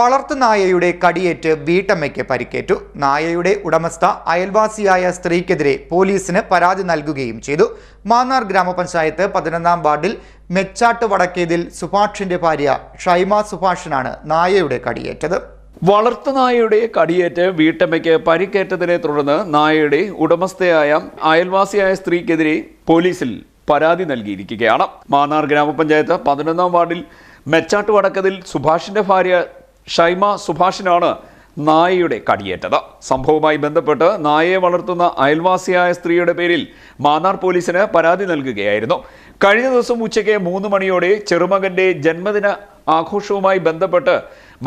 വളർത്തു നായയുടെ കടിയേറ്റ് വീട്ടമ്മയ്ക്ക് പരിക്കേറ്റു. നായയുടെ ഉടമസ്ഥ അയൽവാസിയായ സ്ത്രീക്കെതിരെ പോലീസിന് പരാതി നൽകുകയും ചെയ്തു. മാന്നാർ ഗ്രാമപഞ്ചായത്ത് പതിനൊന്നാം വാർഡിൽ മെച്ചാട്ട് വടക്കേതിൽ സുഭാഷിന്റെ ഭാര്യ ഷൈമ സുഭാഷിനാണ് നായയുടെ കടിയേറ്റത്. വളർത്തുനായയുടെ കടിയേറ്റ് വീട്ടമ്മയ്ക്ക് പരിക്കേറ്റതിനെ തുടർന്ന് നായയുടെ ഉടമസ്ഥയായ അയൽവാസിയായ സ്ത്രീക്കെതിരെ പോലീസിൽ പരാതി നൽകിയിരിക്കുകയാണ്. മാന്നാർ ഗ്രാമപഞ്ചായത്ത് പതിനൊന്നാം വാർഡിൽ മെച്ചാട്ട് വടക്കതിൽ സുഭാഷിന്റെ ഭാര്യ ഷൈമ സുഭാഷിനാണ് നായയുടെ കടിയേറ്റത്. സംഭവവുമായി ബന്ധപ്പെട്ട് നായയെ വളർത്തുന്ന അയൽവാസിയായ സ്ത്രീയുടെ പേരിൽ മാന്നാർ പോലീസിന് പരാതി നൽകുകയായിരുന്നു. കഴിഞ്ഞ ദിവസം ഉച്ചയ്ക്ക് മൂന്ന് മണിയോടെ ചെറുമകന്റെ ജന്മദിന ആഘോഷവുമായി ബന്ധപ്പെട്ട്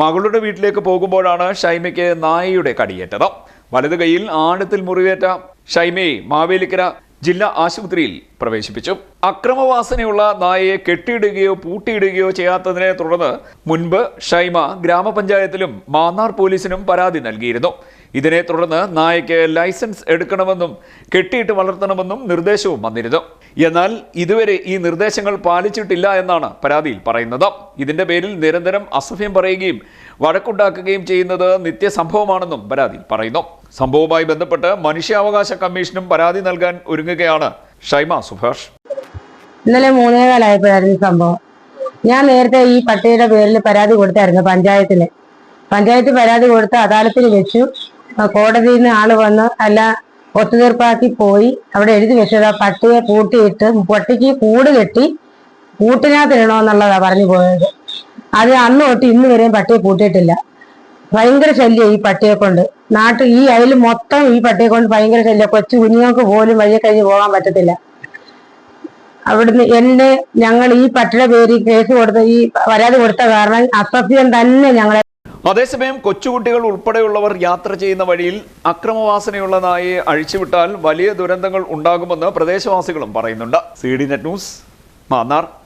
മകളുടെ വീട്ടിലേക്ക് പോകുമ്പോഴാണ് ഷൈമയ്ക്ക് നായയുടെ കടിയേറ്റത്. വലതു കൈയിൽ ആഴത്തിൽ മുറിവേറ്റ ഷൈമയെ മാവേലിക്കര ജില്ലാ ആശുപത്രിയിൽ പ്രവേശിപ്പിച്ചു. അക്രമവാസനയുള്ള നായയെ കെട്ടിയിടുകയോ പൂട്ടിയിടുകയോ ചെയ്യാത്തതിനെ തുടർന്ന് മുൻപ് ഷൈമ ഗ്രാമപഞ്ചായത്തിലും മാന്നാർ പോലീസിനും പരാതി നൽകിയിരുന്നു. ഇതിനെ തുടർന്ന് നായയ്ക്ക് ലൈസൻസ് എടുക്കണമെന്നും കെട്ടിയിട്ട് വളർത്തണമെന്നും നിർദ്ദേശവും വന്നിരുന്നു. എന്നാൽ ഇതുവരെ ഈ നിർദ്ദേശങ്ങൾ പാലിച്ചിട്ടില്ല എന്നാണ് പരാതിയിൽ പറയുന്നത്. ഇതിന്റെ പേരിൽ നിരന്തരം അസഭ്യം പറയുകയും വഴക്കുണ്ടാക്കുകയും ചെയ്യുന്നത് നിത്യസംഭവമാണെന്നും പരാതിയിൽ പറയുന്നു. സംഭവവുമായി ബന്ധപ്പെട്ട് മനുഷ്യാവകാശ കമ്മീഷനും പരാതി നൽകാൻ ഒരുങ്ങുകയാണ് ഷൈമ സുഭാഷ്. ഇന്നലെ മൂന്നേകാലായപ്പോഴായിരുന്നു കാലായപ്പോഴായിരുന്നു സംഭവം. ഞാൻ നേരത്തെ ഈ പട്ടിയുടെ പേരിൽ പരാതി കൊടുത്തായിരുന്നു പഞ്ചായത്തിൽ. പഞ്ചായത്ത് പരാതി കൊടുത്ത് അദാലത്തിൽ വെച്ചു. കോടതിയിൽ നിന്ന് ആൾ വന്ന് അല്ല ഒത്തുതീർപ്പാക്കി പോയി. അവിടെ എഴുതി വെച്ചത് ആ പട്ടിയെ കൂട്ടിയിട്ട് പട്ടിക്ക് കൂട് കെട്ടി കൂട്ടിനകത്തിടണമെന്നുള്ളതാ പറഞ്ഞു പോയത്. അത് അന്ന് തൊട്ട് ഇന്ന് വരെയും പട്ടിയെ കൂട്ടിയിട്ടില്ല ഭയങ്കര ശല്യം ഈ പട്ടിയെ കൊണ്ട്. നാട്ടിൽ ഈ അയൽ മൊത്തം ഈ പട്ടിയെ കൊണ്ട് ഭയങ്കര ശല്യം. കൊച്ചു കുഞ്ഞുങ്ങൾക്ക് പോലും വഴിയെ കഴിഞ്ഞ് പോകാൻ പറ്റത്തില്ല. അവിടുന്ന് എന്നെ ഞങ്ങൾ ഈ പട്ടിയുടെ പേര് കേസ് കൊടുത്ത ഈ പരാതി കൊടുത്ത കാരണം അസഭ്യം തന്നെ ഞങ്ങളെ അതേസമയം കൊച്ചുകുട്ടികൾ ഉൾപ്പെടെയുള്ളവർ യാത്ര ചെയ്യുന്ന വഴിയിൽ അക്രമവാസനയുള്ള നായയെ അഴിച്ചുവിട്ടാൽ വലിയ ദുരന്തങ്ങൾ ഉണ്ടാകുമെന്ന് പ്രദേശവാസികളും പറയുന്നുണ്ട്. C D net news Mannar.